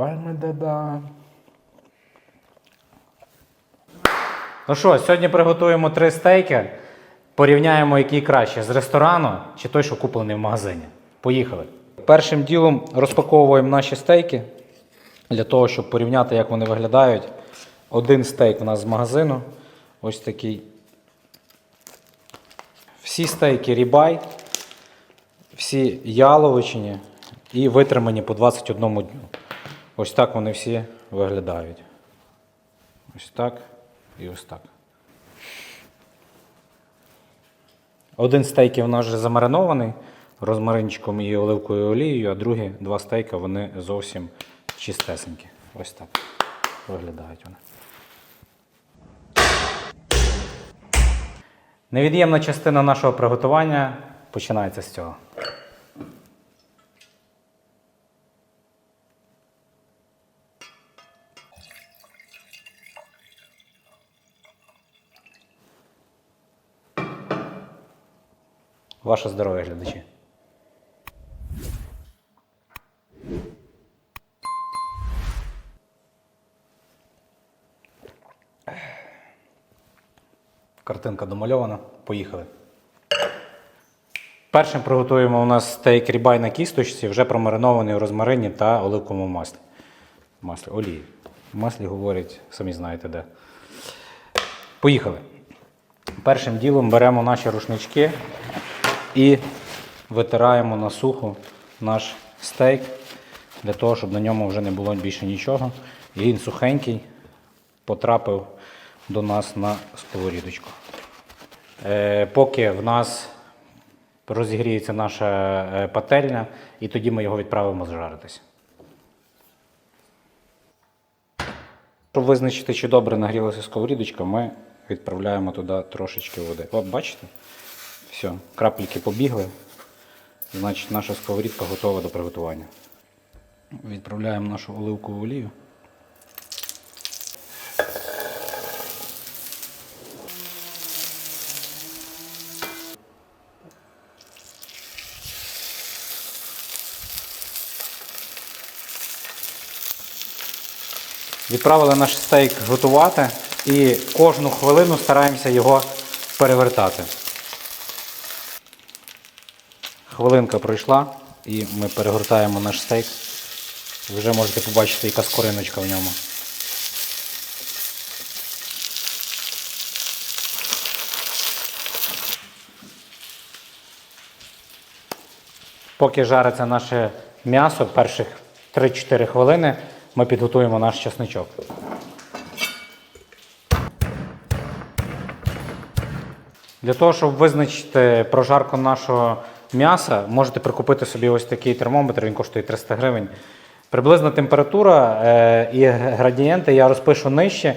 Давай, медеда. Ну що, сьогодні приготуємо три стейки. Порівняємо, який краще з ресторану чи той, що куплений в магазині. Поїхали. Першим ділом розпаковуємо наші стейки для того, щоб порівняти, як вони виглядають. Один стейк у нас з магазину. Ось такий. Всі стейки рібай, всі яловичині і витримані по 21 дню. Ось так вони всі виглядають. Ось так і ось так. Один стейк у нас вже замаринований розмаринчиком і оливковою олією, а другі два стейка вони зовсім чистесенькі. Ось так виглядають вони. Невід'ємна частина нашого приготування починається з цього. Ваше здоров'я, глядачі. Картинка домальована. Поїхали. Першим приготуємо у нас стейк рібай на кісточці, вже промаринований у розмарині та оливковому маслі. Маслі, олії. Маслі говорять, самі знаєте де. Поїхали. Першим ділом беремо наші рушнички і витираємо на сухо наш стейк для того, щоб на ньому вже не було більше нічого. І він сухенький потрапив до нас на сковорідочку. Е, поки в нас розігріється наша е, пательня, і тоді ми його відправимо зжаритися. Щоб визначити, чи добре нагрілася сковорідочка, ми відправляємо туди трошечки води. От бачите? Все, крапельки побігли. Значить, наша сковорідка готова до приготування. Відправляємо нашу оливкову олію. Відправили наш стейк готувати і кожну хвилину стараємося його перевертати. Хвилинка пройшла і ми перегортаємо наш стейк. Ви вже можете побачити, яка скориночка в ньому. Поки жариться наше м'ясо, перших 3-4 хвилини ми підготуємо наш чесничок. Для того, щоб визначити прожарку нашого м'яса, можете прикупити собі ось такий термометр, він коштує 300 гривень. Приблизна температура е, і градієнти я розпишу нижче,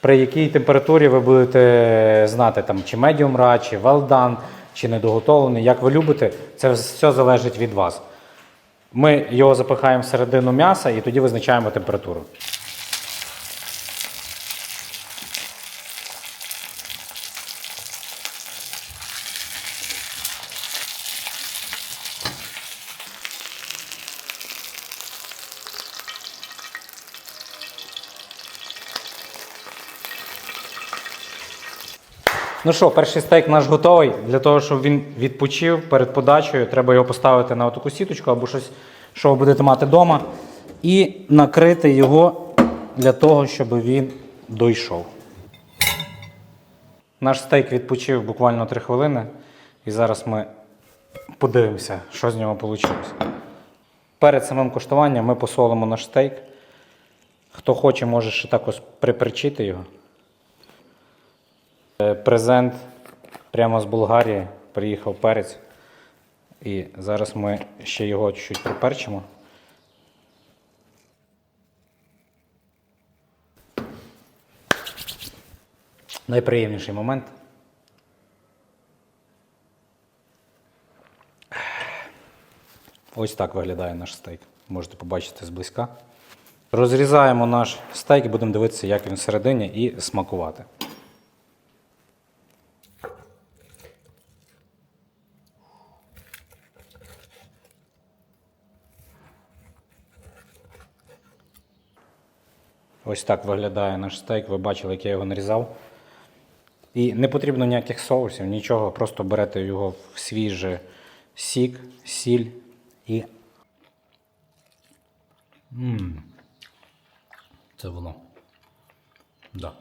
при якій температурі ви будете знати, там, чи medium rare, чи well чи недоготовлений, як ви любите, це все залежить від вас. Ми його запихаємо всередину м'яса і тоді визначаємо температуру. Ну що, перший стейк наш готовий. Для того, щоб він відпочив перед подачею, треба його поставити на таку сіточку або щось, що ви будете мати вдома, і накрити його для того, щоб він дійшов. Наш стейк відпочив буквально 3 хвилини, і зараз ми подивимося, що з нього вийшло. Перед самим коштуванням ми посолимо наш стейк. Хто хоче, може ще також приперчити його. Е, Презент прямо з Болгарії. Приїхав перець. І зараз ми ще його чуть-чуть приперчимо. Найприємніший момент. Ось так виглядає наш стейк. Можете побачити зблизька. Розрізаємо наш стейк і будемо дивитися, як він всередині, і смакувати. Ось так виглядає наш стейк. Ви бачили, як я його нарізав. І не потрібно ніяких соусів, нічого. Просто берете його в свіжий сік, сіль і. Мм. Це воно. Да.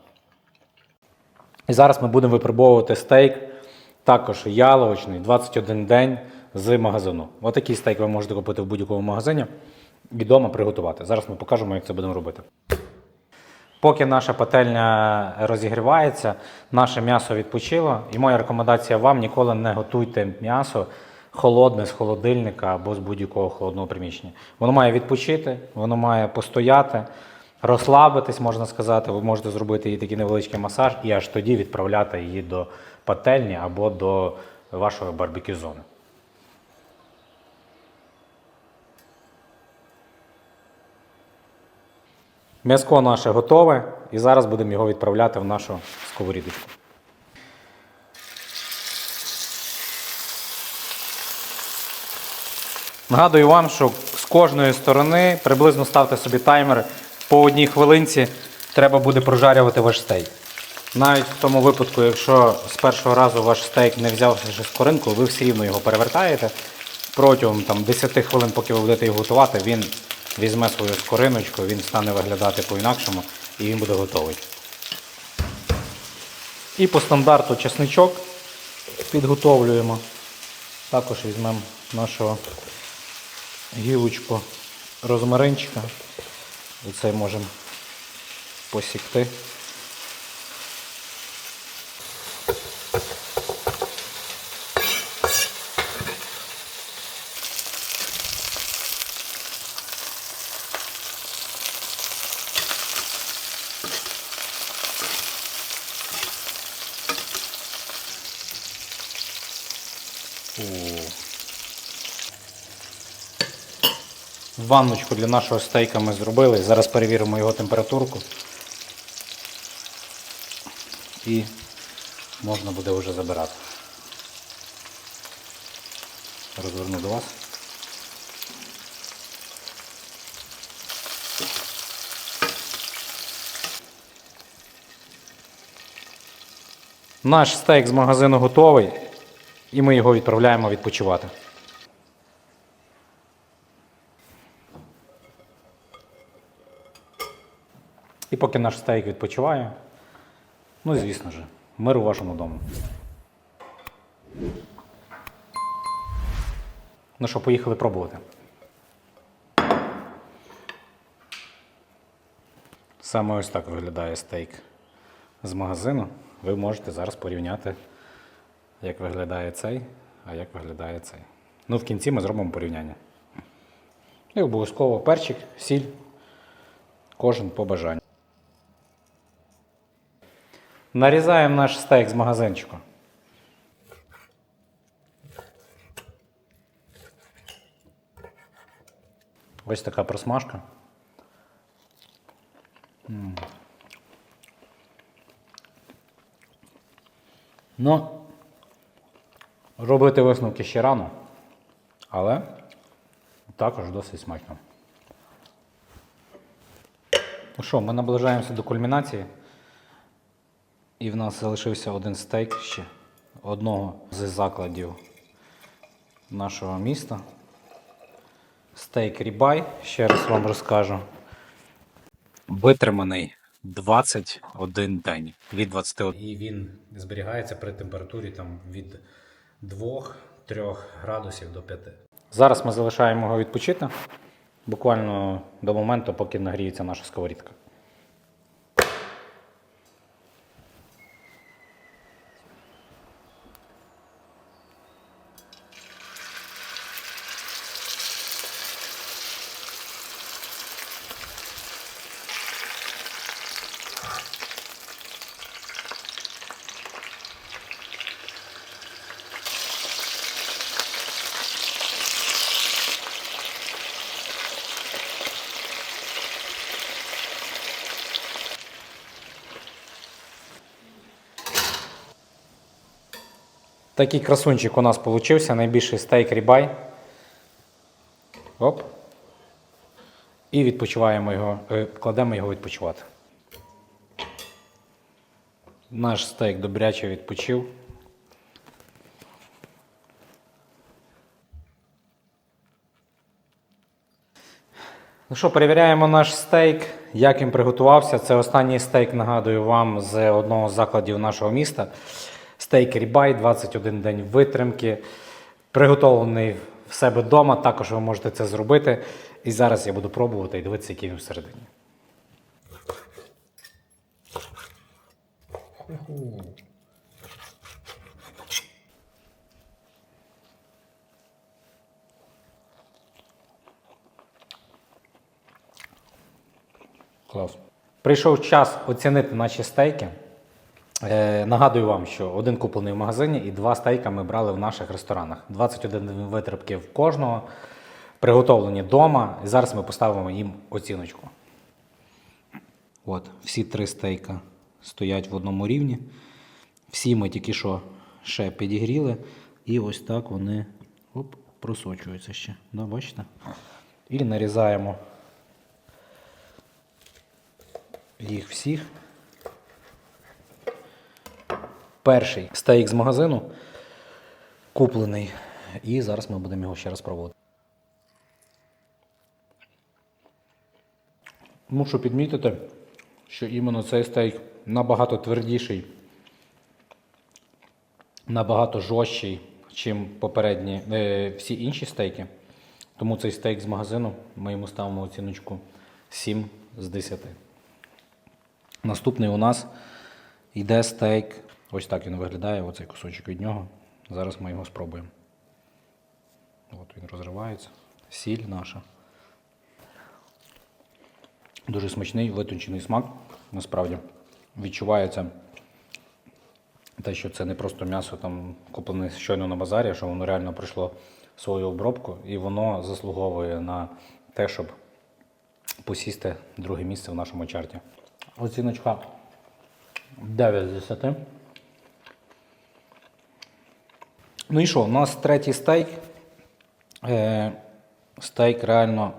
І зараз ми будемо випробовувати стейк, також яловичний, 21 день з магазину. Отакий стейк ви можете купити в будь-якому магазині і вдома приготувати. Зараз ми покажемо, як це будемо робити. Поки наша пательня розігрівається, наше м'ясо відпочило. І моя рекомендація вам ніколи не готуйте м'ясо холодне з холодильника або з будь-якого холодного приміщення. Воно має відпочити, воно має постояти, розслабитись, можна сказати. Ви можете зробити їй такий невеличкий масаж і аж тоді відправляти її до пательні або до вашої барбекю зони. М'яско наше готове, і зараз будемо його відправляти в нашу сковорідочку. Нагадую вам, що з кожної сторони приблизно ставте собі таймер по одній хвилинці треба буде прожарювати ваш стейк. Навіть в тому випадку, якщо з першого разу ваш стейк не взявся ще скоринку, ви все рівно його перевертаєте. Протягом там, 10 хвилин, поки ви будете його готувати, він візьме свою скориночку, він стане виглядати по-інакшому і він буде готовий. І по стандарту чесничок підготовлюємо. Також візьмемо нашого гілочку розмаринчика. Оце можемо посікти. Ванночку для нашого стейка ми зробили. Зараз перевіримо його температурку. І можна буде вже забирати. Розверну до вас. Наш стейк з магазину готовий, і ми його відправляємо відпочивати. Поки наш стейк відпочиває, ну і звісно ж, мир у вашому дому. Ну що, поїхали пробувати. Саме ось так виглядає стейк з магазину. Ви можете зараз порівняти, як виглядає цей, а як виглядає цей. Ну, в кінці ми зробимо порівняння. І обов'язково перчик, сіль, кожен по бажанню. Нарізаємо наш стейк з магазинчику. Ось така просмажка. Ну, робити висновки ще рано, але також досить смачно. Ну що, ми наближаємося до кульмінації. І в нас залишився один стейк ще одного з закладів нашого міста. Стейк рібай, ще раз вам розкажу. Витриманий 21 день від 21. І він зберігається при температурі там, від 2-3 градусів до 5. Зараз ми залишаємо його відпочити буквально до моменту, поки нагріється наша сковорідка. Такий красунчик у нас получився, найбільший стейк рібай. Оп. І відпочиваємо його, е, кладемо його відпочивати. Наш стейк добряче відпочив. Ну що, перевіряємо наш стейк, як він приготувався. Це останній стейк, нагадую вам, з одного з закладів нашого міста. Стейк Рібай, 21 день витримки. Приготовлений в себе вдома. Також ви можете це зробити. І зараз я буду пробувати і дивитися, який він всередині. Клас. Прийшов час оцінити наші стейки. Е, нагадую вам, що один куплений в магазині і два стейка ми брали в наших ресторанах. 21 витребки в кожного, приготовлені вдома. І зараз ми поставимо їм оціночку. От, всі три стейка стоять в одному рівні. Всі ми тільки що ще підігріли. І ось так вони оп, просочуються ще. Да, бачите? І нарізаємо їх всіх. Перший стейк з магазину куплений. І зараз ми будемо його ще раз пробувати. Мушу підмітити, що іменно цей стейк набагато твердіший, набагато жорсткий, чим попередні е, всі інші стейки. Тому цей стейк з магазину ми йому ставимо оціночку 7 з 10. Наступний у нас йде стейк. Ось так він виглядає, оцей кусочок від нього. Зараз ми його спробуємо. От він розривається. Сіль наша. Дуже смачний, витончений смак. Насправді відчувається те, що це не просто м'ясо там куплене щойно на базарі, що воно реально пройшло свою обробку, і воно заслуговує на те, щоб посісти друге місце в нашому чарті. Оціночка 9 з 10. Ну і що, у нас третій стейк. Е, стейк реально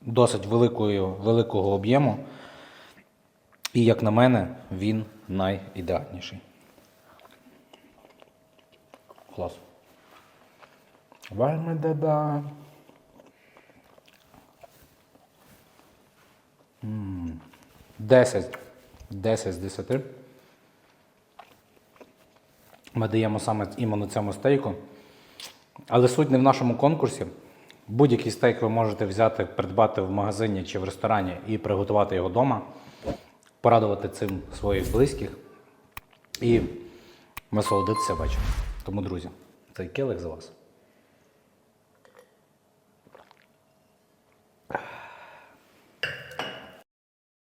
досить великою, великого об'єму. І, як на мене, він найідеальніший. Клас. Вельми деда. 10. 10 з 10. Ми даємо саме іменно цьому стейку. Але суть не в нашому конкурсі. Будь-який стейк ви можете взяти, придбати в магазині чи в ресторані і приготувати його вдома, порадувати цим своїх близьких і насолодитися вечором. Тому, друзі, цей келих за вас.